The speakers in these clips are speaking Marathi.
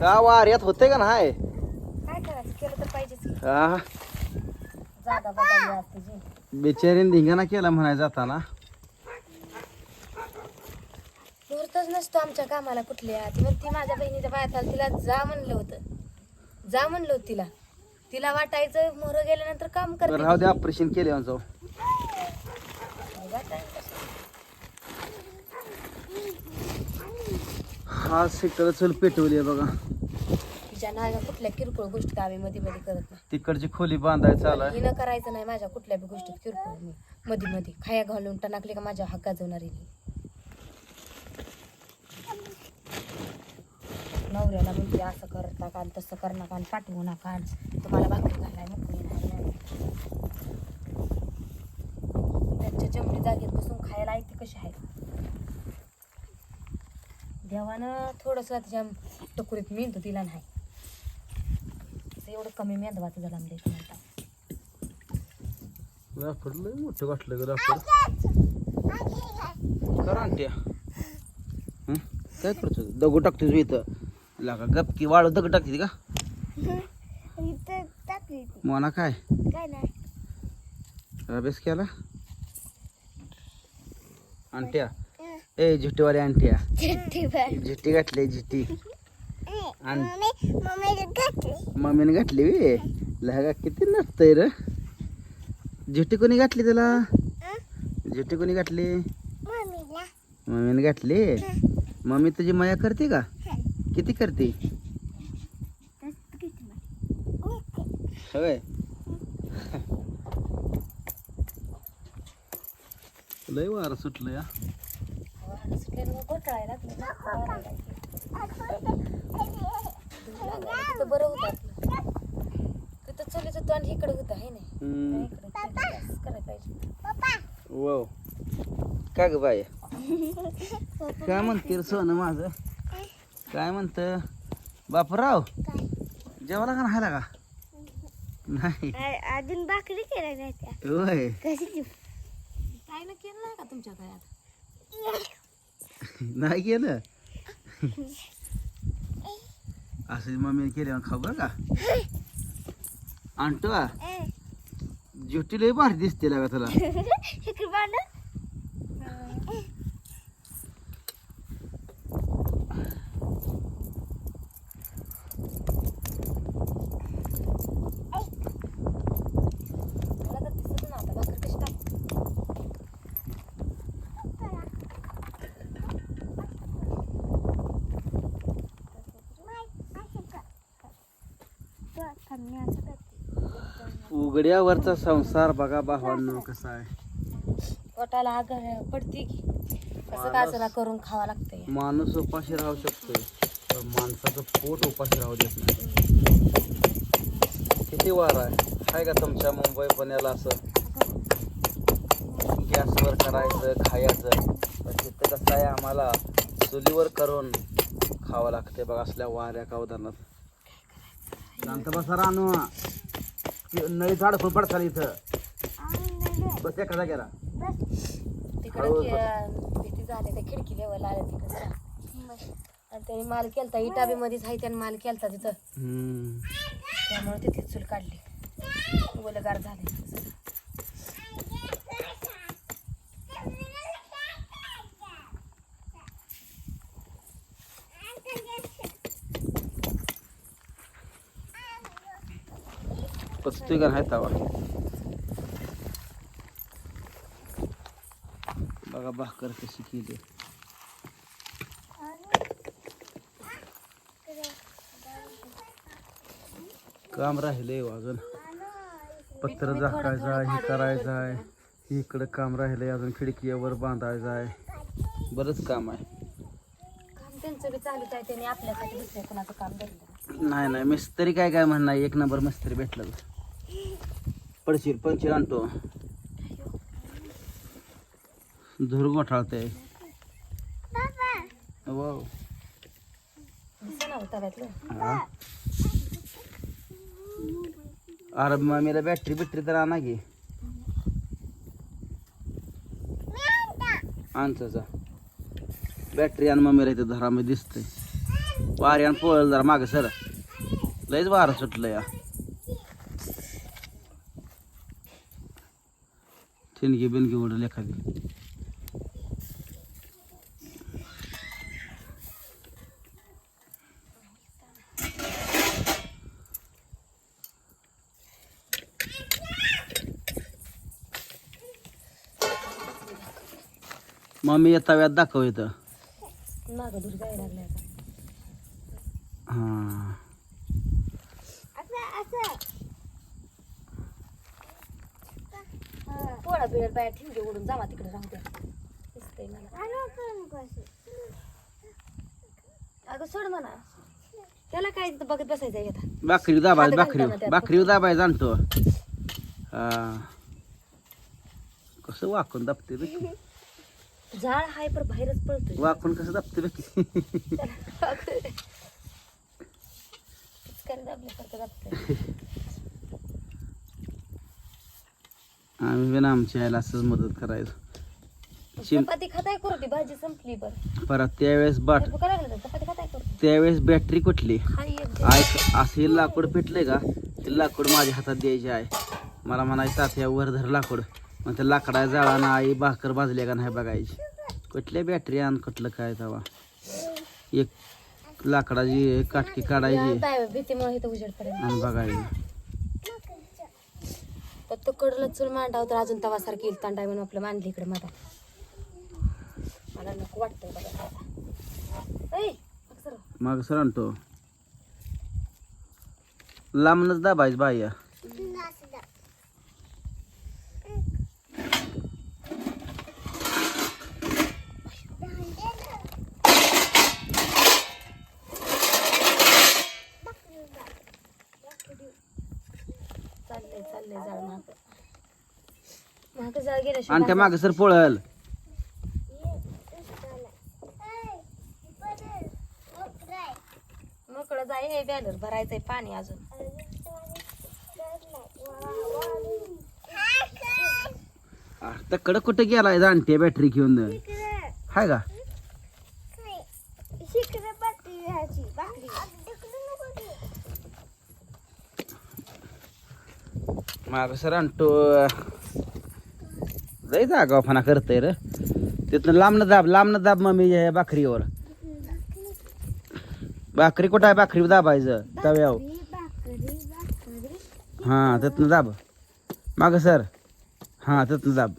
का वाऱ्यात होते का नाही? काय करायचं? केलं तर पाहिजेच की. हा. जागा बदलली आज तुझी बिचारीने धिंगाणा केला म्हणाय जाताना. मुहूर्तच नसतो आमच्या कामाला कुठल्या. ती म्हणती माझ्या बहिणीच्या बायात आली तिला जा म्हणलं होतं. जा म्हणलं होतं तिला. तिला वाटायचं मोहर गेल्यानंतर काम बरं करते राहू दे ऑपरेशन केले जाऊ. वाटायचं? हा सेक्टर चल पेटवली आहे बघा. तिच्या नागा कुठल्या किरकोळ गोष्टी आम्ही मध्ये मध्ये करत नाही. तिकडची खोली बांधायचं हिनं करायचं नाही माझ्या कुठल्या बी गोष्टीत किरकोळ मी. मध्ये मध्ये खाया घालून टाकले का माझ्या हक्का गाजवणारी मी. नवऱ्याला म्हणते असं कर नका आणि तसं कर नका आणि पाठवू नका आणि तुम्हाला भाकरी घालाय मोकळी नाही नाही. त्यांच्या जमणी जागेत बसून खायला ऐकते कशी आहे देवानं थोडंसं तिच्या टकुरीत मेंदू दिला नाही. एवढं कमी मेंदवाचं झालं आमच्या इथं म्हणतात राफड लय मोठं वाटलं ग राफड करा आणत्या हं? काय करतो दगड टाकतोस इथं. लागा गपकी वाळू दगड टाकते का? मोना काय? काय नाही. अभ्यास केला? आणट्या ए झिट्टीवाली आणट्या झिट्टी घातली आण. मम्मीने घातली वे? लगा किती नसतंय र. झिट्टी कोणी घातली त्याला? झिट्टी कोणी घातली? मम्मीने घातली? मम्मी तुझी माया करते का? किती करते? होय. लय वारं सुटलं या. वारं सुटल्यानं मग घोटाळायला लागलं ना. वारायला लागलं. धूर बरं होतं आपलं. तिथं चलीत होतो आणि इकडे होतं आहे नाही हम्म. इकडे करायला पाहिजे वाव का ग बाय काय म्हणते रे सोनं माझं काय म्हणत बापराव जेवायला का नाही का नाही अजून भाकरी केल्या नाही त्या होय कशी काय ना केलं नाही का तुमच्या घरात नाही केलं? असं मम्मीने केले खाऊ बरं का? आणतो का? ज्योती लय भारी दिसते लागा तुला मला तर दिसत ना आता भाकर कशी टाक उघड्यावरचा संसार बघा भावांनो कसा आहे. पोटाला आग पडते की. कसं काचरा करून खावा लागतंय. माणूस उपाशी राहू शकतोय. पण माणसाचं पोट उपाशी राहू देत नाही. किती वार आहे. आहे का तुमच्या मुंबई पुण्याला असं? गॅसवर करायचं खायचं. पण तिथं कसं आहे आम्हाला चुलीवर करून खावं लागते बघा असल्या वाऱ्या का उदाहरणार्थ शांत बसा रानू. नळी झाड पण पडतात इथं. बस एखादा गेला. तिकडे झाली त्या खिडकी लेवल आल्या तिकडे. आणि त्यांनी माल केलता इटाबी मध्येच आहे त्याने माल केलता तिथं. हम्म. त्यामुळे तिथली चूल काढली. ओलगार झाले. पचतोय का नाही तवा बघा भाकर कशी केली. काम राहिलंय हो अजून. पत्र झाकायचं आहे हे करायचं आहे. इकडं काम राहिलंय अजून खिडकीवर बांधायचं आहे. बरंच काम आहे. नाही नाही मिस्त्री काय काय म्हणणार एक नंबर मिस्त्री भेटलं पडशील पंचील आणतो धूर गोठाळते. वाव. हा. अरे मम्मीला बॅटरी बिटरी तर आणा की. आणचा बॅटरी आण मम्मीला इथे धरामध्ये दिसतंय. वाऱ्यानं पळल जरा माग सर. लयच वारं सुटलं या. ठिणगी बिनगी उडल एखादी मम्मी या तव्यात दाखव आता. हां. पोळा बिळा बाहेर ठिंगे उडून जावा तिकडे राहू द्या दिसतंय मला. अगं सोड म्हणा. त्याला काय बघत बसायचं आहे आता? भाकरी दाबाय हात भाकरी घालताना त्यात भाकरी दाबाय जाणतो. हा कसं वाकून दाबते बे झाड हाय पर बाहेरच पळतोय. वाकून कसं दाबते बे त्याला अगं, पिचकारी दाबल्यासारखं दाबतंय. आम्ही पण आमच्या आईला असंच मदत करायचो. शिम- चपाती खाताय करू भाजी संपली बरं. परत त्यावेळेस बाट भूक लागली तर चपाती खाताय करू त्यावेळेस बॅटरी कुठली? एक ऐक असं लाकूड पेटलंय का? ते लाकूड माझ्या हातात द्यायचे आहे. मला म्हणायचं तात्या वर धर लाकूड. मग त्या लाकडा जाळानं आई भाकर भाजल्या का नाही बघायची. कुठल्या बॅटरी आण कुठलं काय तवा. एक लाकडाची काटकी काढायची. काय भीतीमुळे इथं उजेड पडेल आणि बघायची. तर तो कडला चूल मांडाव तर अजून तवा सारखी येईल तांडाय म्हणून आपलं मांडली इकडे मला मला नको वाटतं बघा मग सर आणतो. लांबनच दाबायच बाया आणि त्या माग सर पळल. मोकळं जाय हे बॅनर भरायचंय पाणी अजून. तकडं कुठे गेलाय जाणते बॅटरी घेऊन हाय का? माग सर आणतो. लय जागावपणा करतय र. तिथनं लांबनं दाब लांबनं दाब मम्मी या भाकरीवर भाकरी कुठं आहे? भाकरी दाबायचं. तव्यावर हां तिथनं दाब. माग सर. हां तिथनं दाब.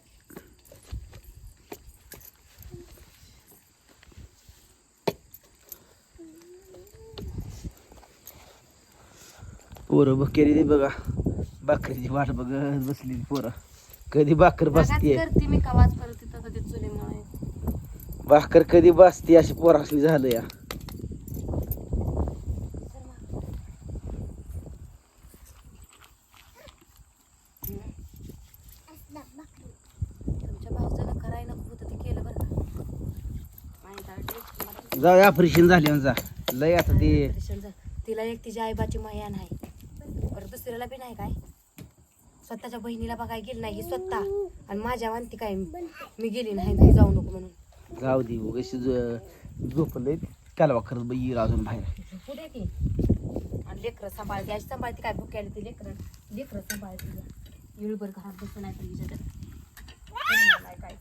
पोरं बकेरी दे बघा. भाकरीची वाट बघत बसली पोरं. कधी भाकर बसतीये. करते मी कवाच परत कधी चुलीमुळे. भाकर कधी बसती अशी पोरासनी झालं या. जाऊ ऑपरेशन झाले जा. लय आता ते. तिला एक तिच्या आईबाची माया नाही बरं दुसऱ्याला बी नाही काय? स्वतःच्या बहिणीला बघाय गेली नाही ही स्वतः. आणि माझ्या वांती काय मी गेली नाही तू जाऊ नको म्हणून. जाऊ दे उगाच झोपलंय. कालवा करत बाई अजून बाहेर. पुढे ती? आणि लेकरं सांभाळते अशी सांभाळते काय भुक्याला ती लेकरं? लेकरं सांभाळते. येळभर घरात बसून नाही तर काय?